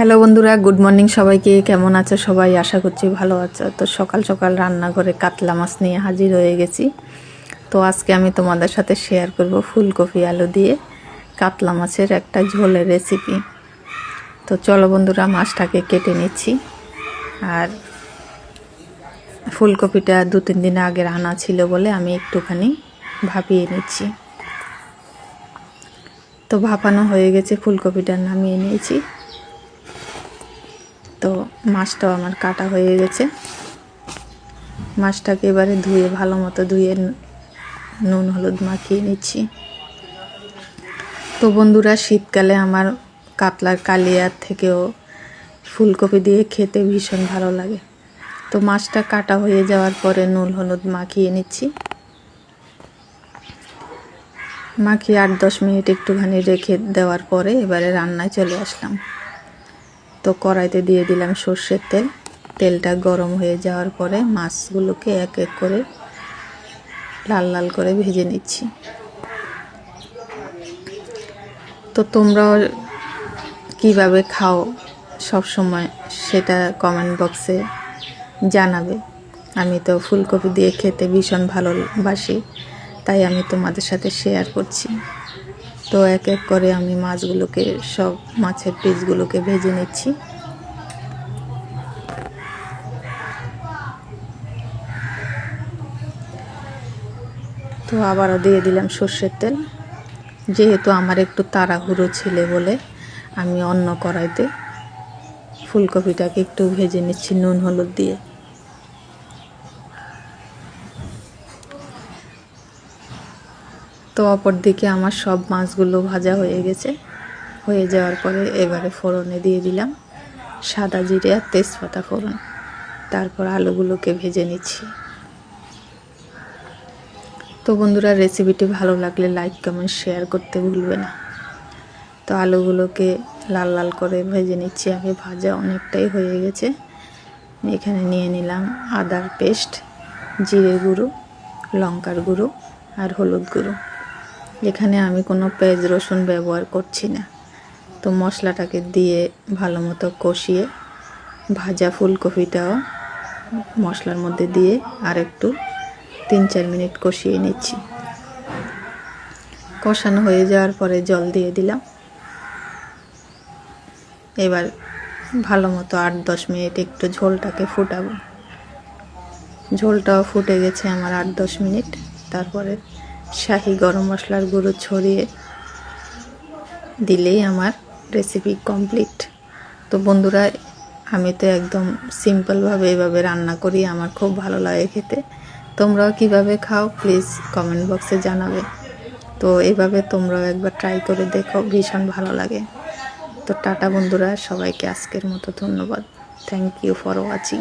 Hello বন্ধুরা, good morning সবাইকে। কেমন আছো সবাই? আশা করছি ভালো আছো। তো সকাল সকাল রান্নাঘরে কাতলা মাছ নিয়ে হাজির হয়ে গেছি। তো আজকে আমি তোমাদের সাথে শেয়ার করব ফুলকপি আলু দিয়ে কাতলা মাছের একটা ঝোলের রেসিপি তো চলো বন্ধুরা, মাছটাকে কেটে নিচ্ছি। আর ফুলকপিটা দু তিন দিন আগে রান্না ছিল বলে আমি একটুখানি ভাপিয়ে নিচ্ছি। তো ভাপানো হয়ে গেছে, ফুলকপিটা নামিয়ে নিয়েছি। তো মাছটাও আমার কাটা হয়ে গেছে। মাছটাকে এবারে ধুয়ে ভালো মতো ধুয়ে নুন হলুদ মাখিয়ে নিচ্ছি। তো বন্ধুরা, শীতকালে আমার কাতলার কালিয়ার থেকেও ফুলকপি দিয়ে খেতে ভীষণ ভালো লাগে। তো মাছটা কাটা হয়ে যাওয়ার পরে নুন হলুদ মাখিয়ে নিচ্ছি। মাখিয়ে আট দশ মিনিট একটুখানি রেখে দেওয়ার পরে এবারে রান্নায় চলে আসলাম। তো কড়াইতে দিয়ে দিলাম সর্ষের তেল। তেলটা গরম হয়ে যাওয়ার পরে মাছগুলোকে এক এক করে লাল লাল করে ভেজে নিচ্ছি। তো তোমরাও কীভাবে খাও সব সময় সেটা কমেন্ট বক্সে জানাবে। আমি তো ফুলকপি দিয়ে খেতে ভীষণ ভালোবাসি, তাই আমি তোমাদের সাথে শেয়ার করছি। তো এক এক করে আমি মাছগুলোকে, সব মাছের পিসগুলোকে ভেজে নিচ্ছি। তো আবারও দিয়ে দিলাম সর্ষের তেল। যেহেতু আমার একটু তাড়াহুড়ো ছিল বলে আমি অন্য কড়াইতে ফুলকপিটাকে একটু ভেজে নিচ্ছি নুন, হলুদ দিয়ে। তো অপর দিকে আমার সব মাছগুলো ভাজা হয়ে গেছে। হয়ে যাওয়ার পরে এবারে ফোড়নে দিয়ে দিলাম সাদা জিরে আর তেজপাতা ফোড়ন। তারপর আলুগুলোকে ভেজে নিচ্ছি। তো বন্ধুরা রেসিপিটি ভালো লাগলে লাইক কমেন্ট শেয়ার করতে ভুলবে না। তো আলুগুলোকে লাল লাল করে ভেজে নিচ্ছি। আগে ভাজা অনেকটাই হয়ে গেছে। এখানে নিয়ে নিলাম আদার পেস্ট, জিরে গুঁড়ো, লঙ্কার গুঁড়ো আর হলুদ গুঁড়ো। এখানে আমি কোনো পেঁয়াজ রসুন ব্যবহার করছি না। তো মশলাটাকে দিয়ে ভালো মতো কষিয়ে ভাজা ফুলকপিটাও মশলার মধ্যে দিয়ে আর একটু তিন চার মিনিট কষিয়ে নিচ্ছি। কষানো হয়ে যাওয়ার পরে জল দিয়ে দিলাম। এবার ভালো মতো আট দশ মিনিট একটু ঝোলটাকে ফুটাবো। ঝোলটাও ফুটে গেছে আমার আট দশ মিনিট। তারপরে শাহি গরম মশলার গুঁড়ো ছড়িয়ে দিলেই আমার রেসিপি কমপ্লিট তো বন্ধুরা, আমি তো একদম সিম্পলভাবে এভাবে রান্না করি, আমার খুব ভালো লাগে খেতে। তোমরাও কীভাবে খাও প্লিজ কমেন্ট বক্সে জানাবে। তো এভাবে তোমরাও একবার ট্রাই করে দেখো, ভীষণ ভালো লাগে। তো টাটা বন্ধুরা, সবাইকে আজকের মতো ধন্যবাদ। Thank you for watching